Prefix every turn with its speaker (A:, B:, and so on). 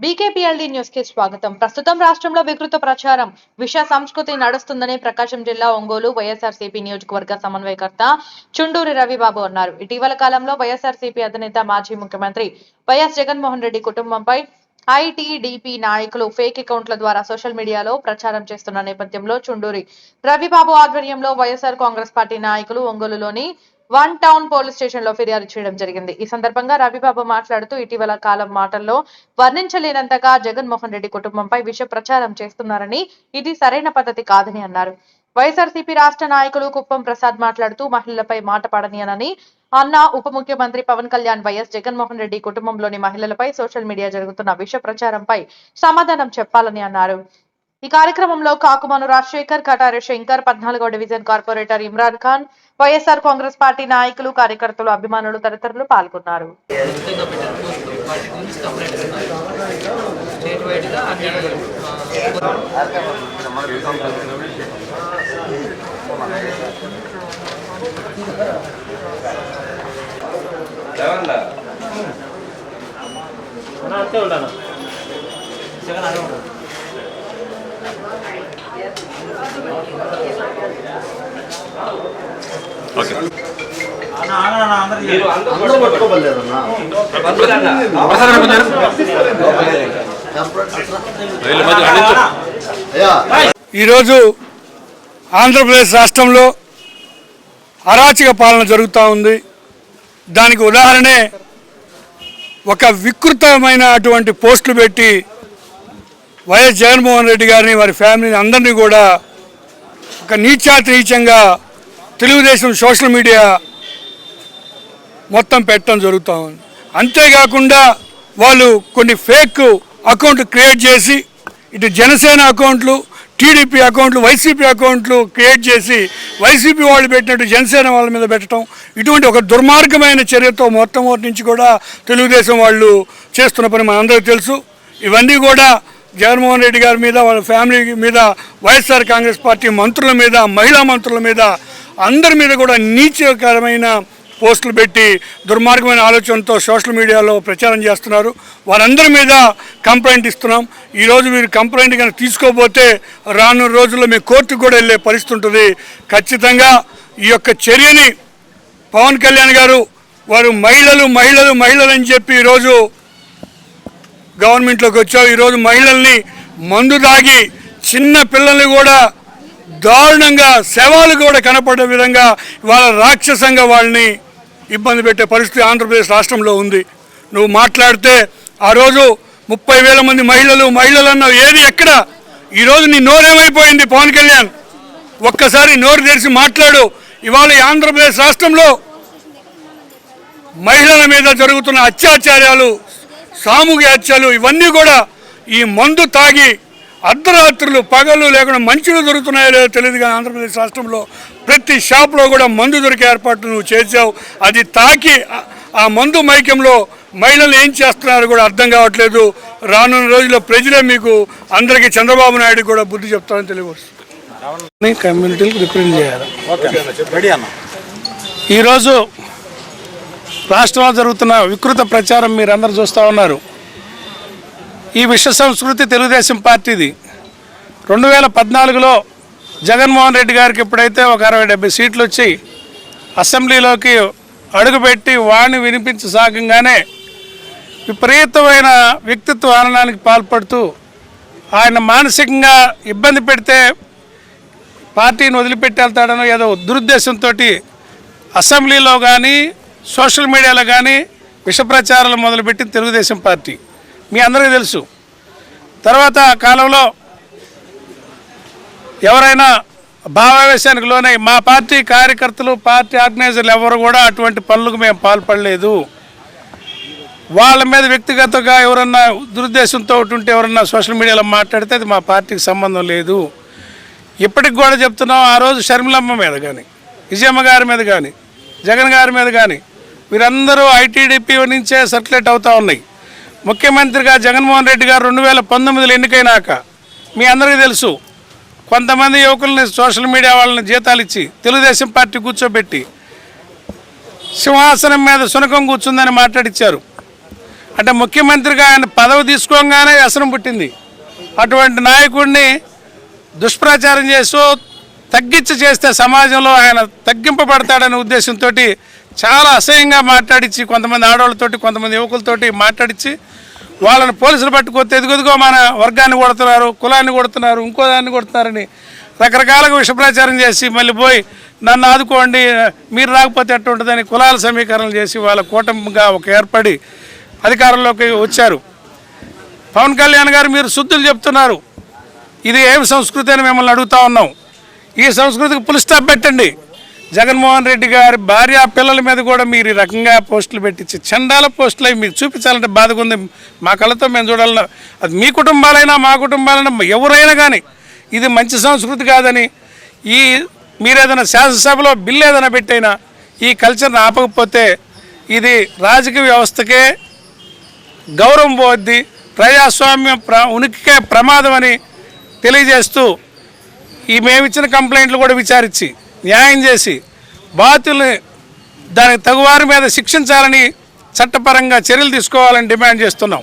A: బీకేపీఎల్డీ న్యూస్కి స్వాగతం. ప్రస్తుతం రాష్ట్రంలో వికృత ప్రచారం. విష సంస్కృతి నడుస్తుందని ప్రకాశం జిల్లా ఒంగోలు వైఎస్ఆర్సీపీ నియోజకవర్గ సమన్వయకర్త చుండూరి రవిబాబు అన్నారు. ఇటీవల కాలంలో వైఎస్ఆర్సీపీ అధినేత మాజీ ముఖ్యమంత్రి వైఎస్ జగన్మోహన్ రెడ్డి కుటుంబంపై ఐటీడీపీ నాయకులు ఫేక్ అకౌంట్ల ద్వారా సోషల్ మీడియాలో ప్రచారం చేస్తున్న నేపథ్యంలో చుండూరి రవిబాబు ఆధ్వర్యంలో వైఎస్ఆర్ కాంగ్రెస్ పార్టీ నాయకులు ఒంగోలులోని వన్ టౌన్ పోలీస్ స్టేషన్లో ఫిర్యాదు చేయడం జరిగింది. ఈ సందర్భంగా రవిబాబు మాట్లాడుతూ ఇటీవల కాలం మాటల్లో వర్ణించలేనంతగా జగన్మోహన్ రెడ్డి కుటుంబంపై విష ప్రచారం చేస్తున్నారని ఇది సరైన పద్ధతి కాదని అన్నారు. వైఎస్ఆర్సీపీ రాష్ట్ర నాయకులు కుప్పం ప్రసాద్ మాట్లాడుతూ మహిళలపై మాట పడనియనని అన్న ఉప ముఖ్యమంత్రి పవన్ కళ్యాణ్ వైఎస్ జగన్మోహన్ రెడ్డి కుటుంబంలోని మహిళలపై సోషల్ మీడియా జరుగుతున్న విష ప్రచారంపై సమాధానం చెప్పాలని అన్నారు. ఈ కార్యక్రమంలో కాకుమాను రాజశేఖర్ కటారి శంకర్ పద్నాలుగో division corporator Imran Khan YSR Congress party నాయకులు కార్యకర్తలు అభిమానులు తదితరులు పాల్గొన్నారు.
B: ఈరోజు ఆంధ్రప్రదేశ్ రాష్ట్రంలో అరాచక పాలన జరుగుతూ ఉంది. దానికి ఉదాహరణే ఒక వికృతమైన అటువంటి పోస్టులు పెట్టి వైఎస్ జగన్మోహన్ రెడ్డి గారిని వారి ఫ్యామిలీని అందరినీ కూడా ఒక నీచాతి నీచంగా తెలుగుదేశం సోషల్ మీడియా మొత్తం పెట్టడం జరుగుతూ ఉంది. అంతేకాకుండా వాళ్ళు కొన్ని ఫేక్ అకౌంట్ క్రియేట్ చేసి ఇటు జనసేన అకౌంట్లు టీడీపీ అకౌంట్లు వైసీపీ అకౌంట్లు క్రియేట్ చేసి వైసీపీ వాళ్ళు పెట్టినట్టు జనసేన వాళ్ళ మీద పెట్టడం ఇటువంటి ఒక దుర్మార్గమైన చర్యతో మొట్టమొదటి నుంచి కూడా తెలుగుదేశం వాళ్ళు చేస్తున్న పని మనందరికీ తెలుసు. ఇవన్నీ కూడా జగన్మోహన్ రెడ్డి గారి మీద వాళ్ళ ఫ్యామిలీ మీద వైఎస్ఆర్ కాంగ్రెస్ పార్టీ మంత్రుల మీద మహిళా మంత్రుల మీద అందరి మీద కూడా నీచకరమైన పోస్టులు పెట్టి దుర్మార్గమైన ఆలోచనతో సోషల్ మీడియాలో ప్రచారం చేస్తున్నారు. వారందరి మీద కంప్లైంట్ ఇస్తున్నాం. ఈరోజు మీరు కంప్లైంట్ కనుక తీసుకోకపోతే రానున్న రోజుల్లో మీ కోర్టుకు కూడా వెళ్ళే పరిస్థితి ఉంటుంది. ఖచ్చితంగా ఈ యొక్క చర్యని పవన్ కళ్యాణ్ గారు వారు మహిళలు మహిళలు మహిళలు అని చెప్పి ఈరోజు గవర్నమెంట్లోకి వచ్చావు ఈరోజు మహిళల్ని మందు దాగి చిన్న పిల్లల్ని కూడా దారుణంగా శవాలు కూడా కనపడే విధంగా వాళ్ళ రాక్షసంగా వాళ్ళని ఇబ్బంది పెట్టే పరిస్థితి ఆంధ్రప్రదేశ్ రాష్ట్రంలో ఉంది. నువ్వు మాట్లాడితే ఆ రోజు ముప్పై వేల మంది మహిళలు మహిళలు అన్నావు ఏది ఎక్కడ? ఈరోజు నీ నోరేమైపోయింది పవన్ కళ్యాణ్? ఒక్కసారి నోరు తెరిచి మాట్లాడు. ఇవాళ ఆంధ్రప్రదేశ్ రాష్ట్రంలో మహిళల మీద జరుగుతున్న అత్యాచారాలు సామూహిక హత్యలు ఇవన్నీ కూడా ఈ మందు తాగి అర్ధరాత్రులు పగలు లేకుండా మంచులు దొరుకుతున్నాయో లేదో తెలియదు కానీ ఆంధ్రప్రదేశ్ రాష్ట్రంలో ప్రతి షాప్లో కూడా మందు దొరికే ఏర్పాట్లు నువ్వు చేసావు అది తాకి ఆ- మందు మైకంలో మహిళలు ఏం చేస్తున్నారో కూడా అర్థం కావట్లేదు. రానున్న రోజుల్లో ప్రజలే మీకు అందరికీ చంద్రబాబు నాయుడు కూడా బుద్ధి చెప్తారని తెలియవచ్చు కమ్యూనిటీలకు రిప్రజెంట్ చేయాలి. ఈరోజు రాష్ట్రంలో జరుగుతున్న వికృత ప్రచారం మీరందరూ చూస్తూ ఉన్నారు. ఈ విశ్వ సంస్కృతి తెలుగుదేశం పార్టీది. రెండు వేల పద్నాలుగులో జగన్మోహన్ రెడ్డి గారికి ఎప్పుడైతే ఒక అరవై డెబ్బై సీట్లు వచ్చి అసెంబ్లీలోకి అడుగుపెట్టి వాణి వినిపించసాగంగానే విపరీతమైన వ్యక్తిత్వ ఆనందానికి పాల్పడుతూ ఆయన మానసికంగా ఇబ్బంది పెడితే పార్టీని వదిలిపెట్టి వెళ్తాడనో ఏదో దురుద్దేశంతో అసెంబ్లీలో కానీ సోషల్ మీడియాలో కానీ విష ప్రచారాలు మొదలుపెట్టి తెలుగుదేశం పార్టీ. మీ అందరికీ తెలుసు. తర్వాత ఆ కాలంలో ఎవరైనా భావావేశానికి లోనై మా పార్టీ కార్యకర్తలు పార్టీ ఆర్గనైజర్లు ఎవరు కూడా అటువంటి పనులకు మేము పాల్పడలేదు. వాళ్ళ మీద వ్యక్తిగతంగా ఎవరన్నా దురుద్దేశంతో ఉంటే ఎవరన్నా సోషల్ మీడియాలో మాట్లాడితే అది మా పార్టీకి సంబంధం లేదు. ఇప్పటికి కూడా చెప్తున్నాం ఆ రోజు షర్మిలమ్మ మీద కానీ విజయమ్మ గారి మీద కానీ జగన్ గారి మీద కానీ వీరందరూ ఐటీడీపీ నుంచే సర్క్యులేట్ అవుతూ ఉన్నాయి. ముఖ్యమంత్రిగా జగన్మోహన్ రెడ్డి గారు రెండు వేల పంతొమ్మిదిలో ఎన్నికైనాక మీ అందరికీ తెలుసు కొంతమంది యువకుల్ని సోషల్ మీడియా వాళ్ళని జీతాలు ఇచ్చి తెలుగుదేశం పార్టీ కూర్చోబెట్టి సింహాసనం మీద సునకం కూర్చుందని మాట్లాడిచ్చారు.
C: అంటే ముఖ్యమంత్రిగా ఆయన పదవి తీసుకోగానే వ్యసనం పుట్టింది. అటువంటి నాయకుడిని దుష్ప్రచారం చేస్తూ తగ్గించి చేస్తే సమాజంలో ఆయన తగ్గింపబడతాడనే ఉద్దేశంతో చాలా అసహ్యంగా మాట్లాడించి కొంతమంది ఆడవాళ్ళతోటి కొంతమంది యువకులతోటి మాట్లాడించి వాళ్ళని పోలీసులు పట్టుకొస్తే ఎదుగుదిగో మన వర్గాన్ని కొడుతున్నారు కులాన్ని కొడుతున్నారు ఇంకో దాన్ని కొడుతున్నారని రకరకాలుగా విషప్రచారం చేసి మళ్ళీ పోయి నన్ను ఆదుకోండి మీరు రాకపోతే ఎట్లా ఉంటుందని కులాల సమీకరణలు చేసి వాళ్ళ కూటమిగా ఒక ఏర్పడి అధికారంలోకి వచ్చారు. పవన్ కళ్యాణ్ గారు మీరు శుద్ధులు చెప్తున్నారు. ఇది ఏమి సంస్కృతి అని మిమ్మల్ని అడుగుతా ఉన్నాం. ఈ సంస్కృతికి పులి స్టాప్ పెట్టండి. జగన్మోహన్ రెడ్డి గారి భార్య పిల్లల మీద కూడా మీరు ఈ రకంగా పోస్టులు పెట్టించి చండాల పోస్టులు అవి మీకు చూపించాలంటే బాధగా ఉంది. మా కళ్ళతో మేము చూడాలన్నా అది మీ కుటుంబాలైనా మా కుటుంబాలైనా ఎవరైనా కానీ ఇది మంచి సంస్కృతి కాదని ఈ మీరేదైనా శాసనసభలో బిల్లు ఏదైనా పెట్టైనా ఈ కల్చర్ని ఆపకపోతే ఇది రాజకీయ వ్యవస్థకే గౌరవం పోద్ది ప్రజాస్వామ్యం ప్ర ఉనికికే ప్రమాదం అని తెలియజేస్తూ ఈ మేమిచ్చిన కంప్లైంట్లు కూడా విచారించి న్యాయం చేసి బాతుల్ని దానికి తగువారి మీద శిక్షించాలని చట్టపరంగా చర్యలు తీసుకోవాలని డిమాండ్ చేస్తున్నాం.